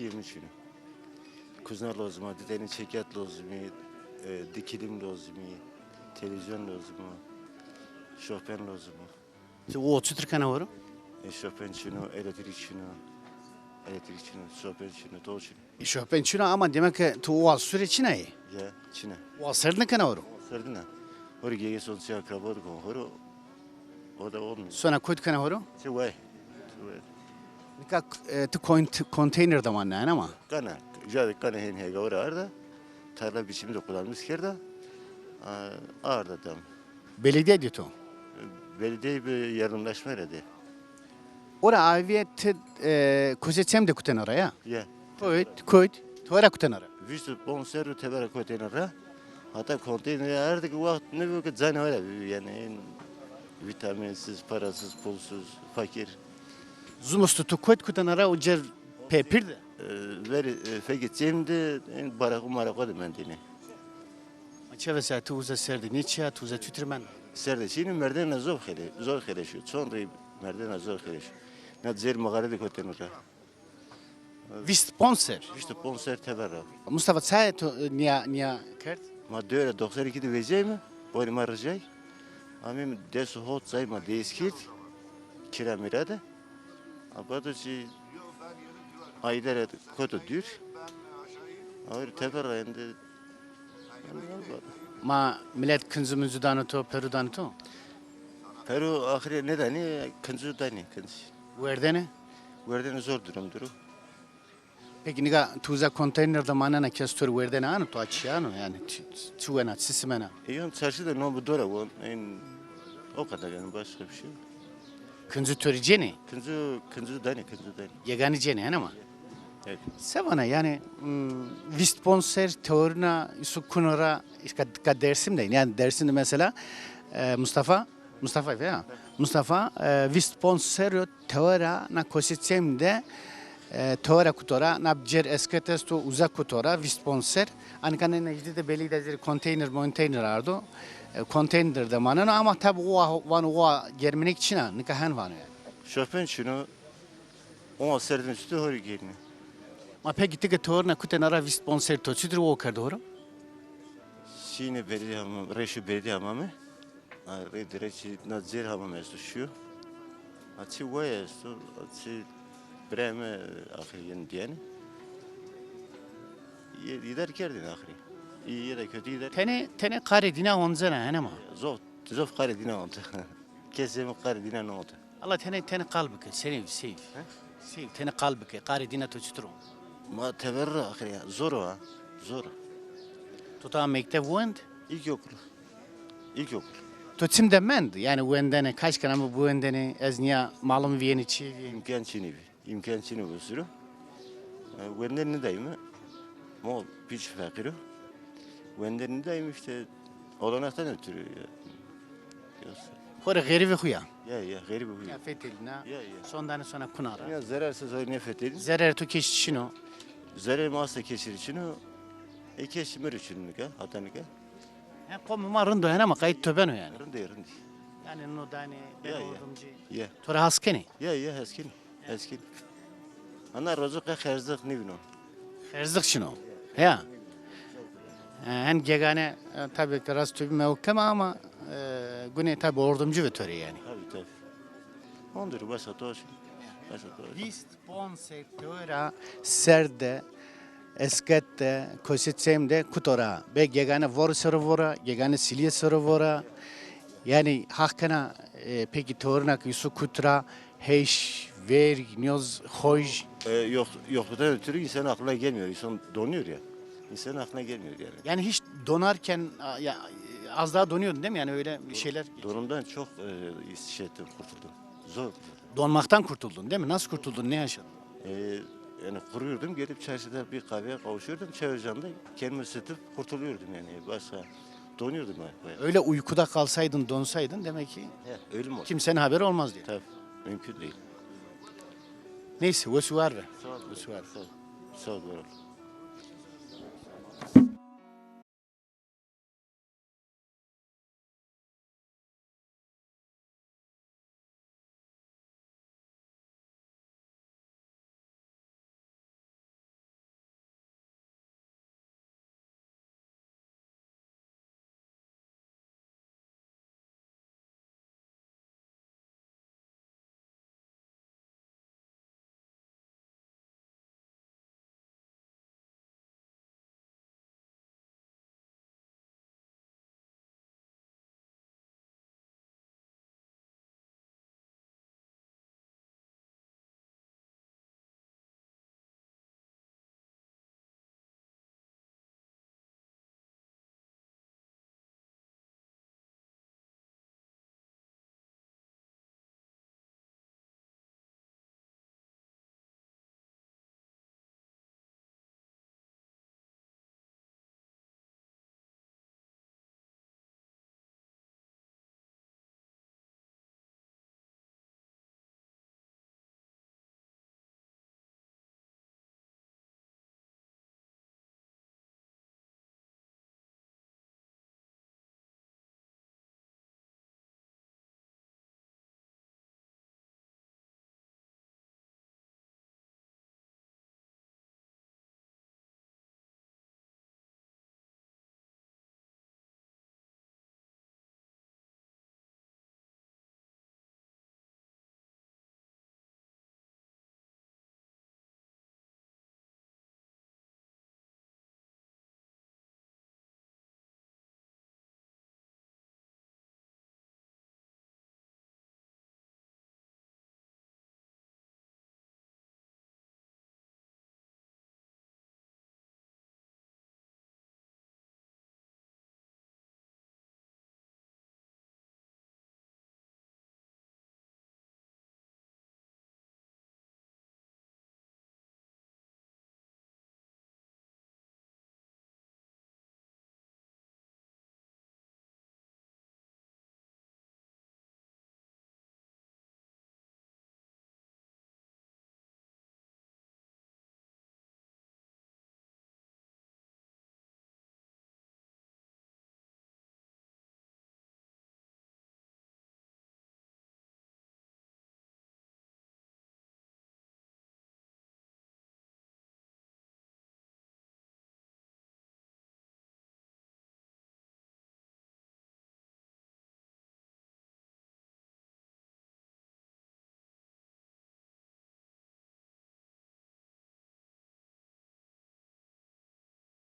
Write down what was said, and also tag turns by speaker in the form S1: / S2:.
S1: 20 şunu. Kuznar lozuma, dideni çekyat lozumi, e, dikilim lozumi, televizyon lozumu, Chopin lozumu.
S2: O 30 tırkana var.
S1: E, Chopin şunu, elektrik şunu, elektrik şunu, Chopin şunu, to şunu.
S2: Şofben çuna ama demek ki tu o süre çina yi.
S1: Ya, Çin'e.
S2: O sırtına kana var.
S1: Sardina. Hori gege son krabat kon, hori o da olmuyor.
S2: Sonra koyt kana var.
S1: Se vay.
S2: Nika e, tu kont- konteyner da man yani ama.
S1: Kana, jadi kana hen hega ora arda. Tarla biçimde kullanmış kerda. Arda tam.
S2: Belediye diyor tu.
S1: Belediye bir yardımlaşma eredi.
S2: Ora aviyet e, kozetsem de kuten oraya.
S1: Ya.
S2: Koyt, koyt. Tuara kuten oraya.
S1: Vistu bonseru tebera konteynerra. Hatta konteyner erdi ki vakt ne böyle canavar yani vitaminsiz, parasız, pulsuz, fakir.
S2: Zumustu tu koyt kuten oraya o cer pepir de.
S1: Barakı marakı demendini.
S2: Çeve sa tu uza serdi niçe tu uza tütürmen.
S1: Serde şimdi merdivene zor hele, zor hele şu. Sonra merdivene zor hele şu. Ne zer mağara de konteynerra.
S2: Vist sponsor.
S1: İşte bonser tebera.
S2: Mustafa sa tu niya niya kert.
S1: Ma döre 92'de vereceğim, boynu maracak. Ama desu hot sayma değişkit. Kira mirade. Abadı si aydere kötü dür. Ağır tefer ayında.
S2: Ma millet kınzımızı danı tu peru danı tu.
S1: Peru ahire ne dani? Kıncı dani kıncı.
S2: Verdene.
S1: Verden zor durum duru.
S2: Peki nika tuza konteynerde manana kestur verdene anu tu açıyanı yani çuvena sisimena.
S1: E yon çarşıda ne bu dora o kadar yani başka bir şey. yok.
S2: Kınzı töriceni.
S1: Kıncı kıncı dani kıncı dani.
S2: Yegani ceni yani ama.
S1: Evet.
S2: Sevana yani mm, visponser teorina su kunora iska dersim de yani dersinde mesela e, Mustafa Mustafa ya Mustafa e, visponser teora na kosicem de e, teora kutora na bjer esketes to uzak kutora visponser ankane ne de belli de konteyner konteyner ardo konteyner de manano ama tabi o van o germenik çina nikahan van yani.
S1: Chopin şunu ona serdin üstü hori gelini.
S2: Ma peki tige teorina kutenara visponser to çidir o kardo
S1: Şine belediye hamam, reşi belediye hamamı. Re reşi nazir hamam estu şu. Açı vay estu, açı breme ahiyen diyeni. İyi gider kerdin ahiri. İyi ya da kötü gider.
S2: Tene tene kare dina onzana yani ama.
S1: Zor, zor kare dina oldu. Kesemi kare dina ne oldu?
S2: Allah tene tene kalbike seni sev. Sev tene kalbike kare dina çitro.
S1: Ma teverra ahiri ya, zor ha. Zor.
S2: Tuta mektep wend.
S1: İlk okul. İlk okul.
S2: To çim de mend yani wendene kaç kana bu wendene ez niya malum viyeni çi
S1: İmkan çini bir. İmkan çini bir sürü. Wenden ne dayımı? Mo piç fakiri. Wenden ne dayım işte olanaktan ötürü. Yoksa.
S2: Hore geri ve huya.
S1: Ya ya garibi bu.
S2: Ya fetelina.
S1: Ya ya.
S2: Sondan sonra kunara.
S1: Ya zararsız oyun nefret edin.
S2: Zerer to keş şino.
S1: Zarar masa keçir için o. E keşmir için mi ka? Hatanı ka?
S2: Ya kom marın yani ama kayıt töben o yani.
S1: Da yarın.
S2: Yani no dani ben
S1: Ya, ya.
S2: Tora haskeni.
S1: ya ya heskin. Heskin. Ana herzak ne bileyim.
S2: Erzlik şino. Ya. En gegane e, tabii ki rast tübü mevkema ama e, güne tabii ordumcu ve töre yani.
S1: Tabii tabii. Ondur başa toş. Başa toş.
S2: Vist ponsektöra serde eskette kosetsemde kutora be gegane vor servora gegane silye servora yani hakkına e, peki tornak yusu kutra heş ver nyoz hoj
S1: Ee, yok yokluktan ötürü insan aklına gelmiyor. İnsan donuyor ya. İnsan aklına gelmiyor yani.
S2: yani hiç donarken ya, az daha donuyordun değil mi yani öyle şeyler
S1: Donumdan çok e, şey ettim, kurtuldum. Zor.
S2: donmaktan kurtuldun değil mi nasıl kurtuldun ne yaşadın
S1: Ee, yani kuruyordum, gelip çarşıda bir kahveye kavuşuyordum. Çay ocağında kendimi ısıtıp kurtuluyordum yani. Başka donuyordum bayağı.
S2: öyle uykuda kalsaydın donsaydın demek ki
S1: He, ölüm oldu.
S2: kimsenin haberi olmaz diye.
S1: Tabii, mümkün değil.
S2: Neyse, o su var be.
S1: Sağ ol. Sağ ol.